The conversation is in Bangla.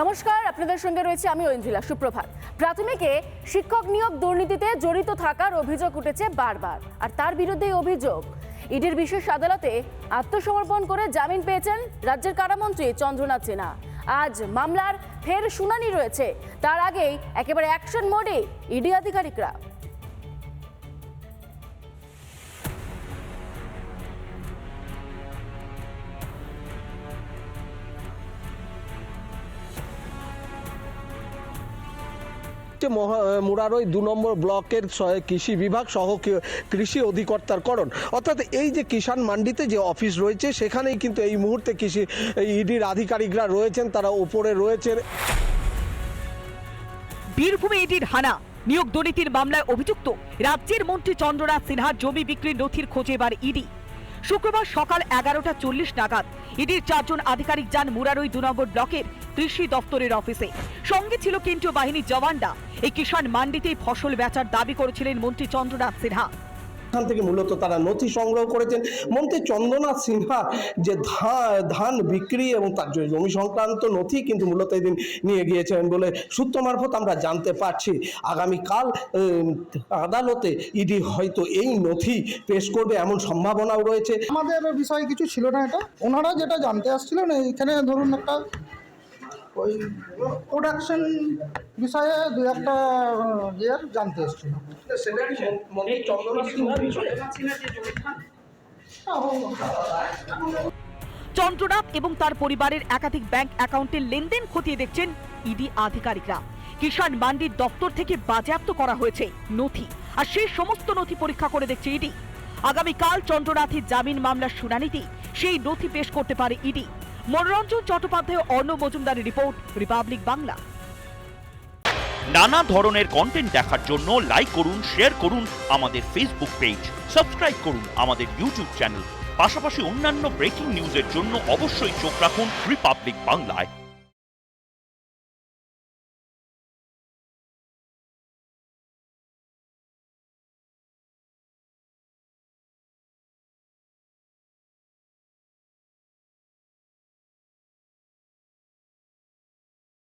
নমস্কার, আপনাদের সঙ্গে রয়েছে আমি ঐন্দ্রিলা, সুপ্রভাত। প্রাথমিকে শিক্ষক নিয়োগ দুর্নীতিতে জড়িত থাকার অভিযোগ উঠেছে বারবার, আর তার বিরুদ্ধে অভিযোগ। ইডির বিশেষ আদালতে আত্মসমর্পণ করে জামিন পেয়েছেন রাজ্যের কারামন্ত্রী চন্দ্রনাথ সিনহা। আজ মামলার ফের শুনানি রয়েছে, তার আগেই একেবারে অ্যাকশন মোডে ইডি আধিকারিকরা। হচ্ছে মুরারই দু নম্বর ব্লকের কৃষি বিভাগ সহ কৃষি অধিকর্তার করণ। অর্থাৎ এই যে কিষাণ মান্ডিতে যে অফিস রয়েছে, সেখানেই কিন্তু এই মুহূর্তে কৃষি ইডির আধিকারিকরা রয়েছেন, তারা ওপরে রয়েছেন। বীরভূমে ইডির হানা, নিয়োগ দুর্নীতির মামলায় অভিযুক্ত রাজ্যের মন্ত্রী চন্দ্রনাথ সিনহার জমি বিক্রির নথির খোঁজে এবার ইডি। শুক্রবার সকাল এগারোটা চল্লিশ নাগাদ ইডির চারজন আধিকারিক যান মুরারই দু নম্বর ব্লকের কৃষি দপ্তরের অফিসে। সঙ্গে ছিল কেন্দ্রীয় বাহিনীর জওয়ানরা। এই কিষাণ মান্ডিতেই ফসল বেচার দাবি করেছিলেন মন্ত্রী চন্দ্রনাথ সিনহা। এখান থেকে মূলত তারা নথি সংগ্রহ করেছেন। মন্ত্রী চন্দ্রনাথ সিনহা যে ধান ধান বিক্রি এবং তার জমি সংক্রান্ত নথি কিন্তু মূলত এদিন নিয়ে গিয়েছেন বলে সূত্র মারফত আমরা জানতে পারছি। আগামীকাল আদালতে ইডি হয়তো এই নথি পেশ করবে এমন সম্ভাবনাও রয়েছে। আমাদের বিষয়ে কিছু ছিল না এটা। ওনারা যেটা জানতে আসছিলেন এইখানে ধরুন একটা ওই প্রোডাকশন বিষয়ে দু একটা ইয়ের জানতে এসেছিল চন্দ্রনাথ এবং তার পরিবারের একাধিক ব্যাংক অ্যাকাউন্টের লেনদেন খতিয়ে দেখছেন ইডি আধিকারিকরা। কিষাণ মান্ডির দপ্তর থেকে বাজেয়াপ্ত করা হয়েছে নথি আর সেই সমস্ত নথি পরীক্ষা করে দেখছে ইডি। আগামীকাল চন্দ্রনাথের জামিন মামলার শুনানিতেই সেই নথি পেশ করতে পারে ইডি। মনোরঞ্জন চট্টোপাধ্যায় ও মজুমদারি রিপোর্ট রিপাবলিক বাংলা নানা ধরনের কন্টেন্ট দেখার জন্য লাইক করুন শেয়ার করুন আমাদের ফেসবুক পেজ সাবস্ক্রাইব করুন আমাদের ইউটিউব চ্যানেল পাশাপাশি অন্যান্য ব্রেকিং নিউজের জন্য অবশ্যই চোখ রাখুন রিপাবলিক বাংলায়